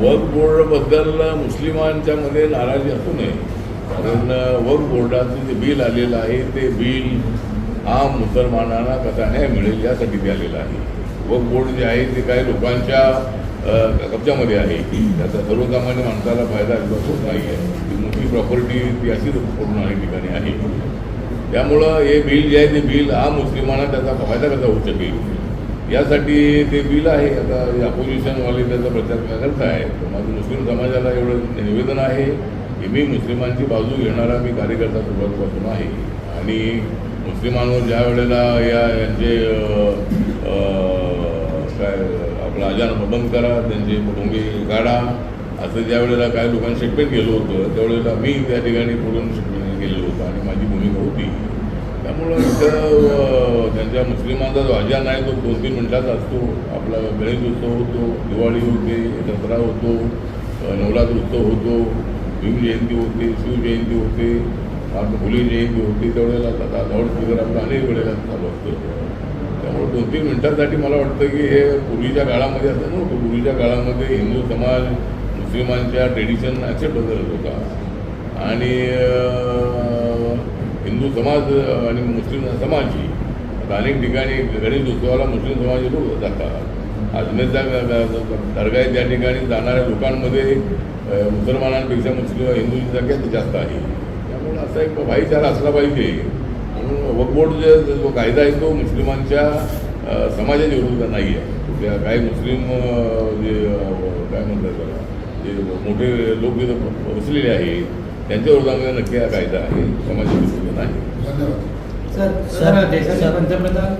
वक्फ बोर्डबद्दल मुस्लिमांच्या मध्ये नाराजी असू नये. कारण वक्फ बोर्डाचं जे बिल आलेलं आहे ते बिल आम मुसलमानांना कसा न्याय मिळेल यासाठी ते आलेलं आहे. वक्फ बोर्ड जे आहे ते काही लोकांच्या कब्जामध्ये आहे. त्याचा सर्वसामान्य माणसाला फायदा होत नाही आहे. ती मोठी प्रॉपर्टी ती अशीच पूर्ण ठिकाणी आहे. त्यामुळं हे बिल जे आहे ते बिल हा मुस्लिमांना त्याचा फायदा कसा होऊ शकेल? यासाठी ते बिल आहे. आता अपोजिशनवाले त्याचा प्रचार करत आहे माझं मुस्लिम समाजाला एवढं निवेदन आहे की मी मुस्लिमांची बाजू घेणारा मी कार्यकर्ता सुरुवातीपासून आहे. आणि मुस्लिमांवर ज्या वेळेला या यांचे काय आपला अजान बंद करा त्यांचे भोंगे काढा असं ज्या वेळेला काही लोकांनी स्टेटमेंट केलं होतं त्यावेळेला मी त्या ठिकाणी बोलून स्टेटमेंट केलेलं होतं आणि माझी भूमिका होती. त्यामुळं इथं त्यांच्या मुस्लिमांचा जो अजान आहे तो दोन तीन मिनटाचा असतो. आपला गणेश उत्सव होतो दिवाळी होते दसरा होतो नवरात्र उत्सव होतो भीम जयंती होते शिवजयंती होते आपलं होली जयंती होते त्यावेळेला आता लाऊडस्पीकर आपलं अनेक वेळेला चालू असतं. त्यामुळे दोन तीन मिनटांसाठी मला वाटतं की हे पूर्वीच्या काळामध्ये असं नव्हतं. पूर्वीच्या काळामध्ये हिंदू समाज मुस्लिमांच्या ट्रेडिशन ॲक्सेप्ट करत होता. आणि हिंदू समाज आणि मुस्लिम समाज ही स्थानिक ठिकाणी गणेश उत्सवाला मुस्लिम समाज लोक जातात. अजमेरच्या ग- दर्गा त्या ठिकाणी जाणाऱ्या लोकांमध्ये मुसलमानांपेक्षा मुस्लिम हिंदूंची संख्या जास्त आहे. त्यामुळे असा एक भाईचारा असला पाहिजे. म्हणून वकबोट जे जो कायदा आहे तो मुस्लिमांच्या अ, समाजाच्या विरोधात नाही आहे. त्या काही मुस्लिम जे काय म्हणतात त्याला जे मोठे लोक इथं बसलेले आहेत त्यांच्या विरोधामध्ये नक्की हा कायदा आहे. समाजाच्या विरोधात नाही. धन्यवाद. सर सर देशाचे पंतप्रधान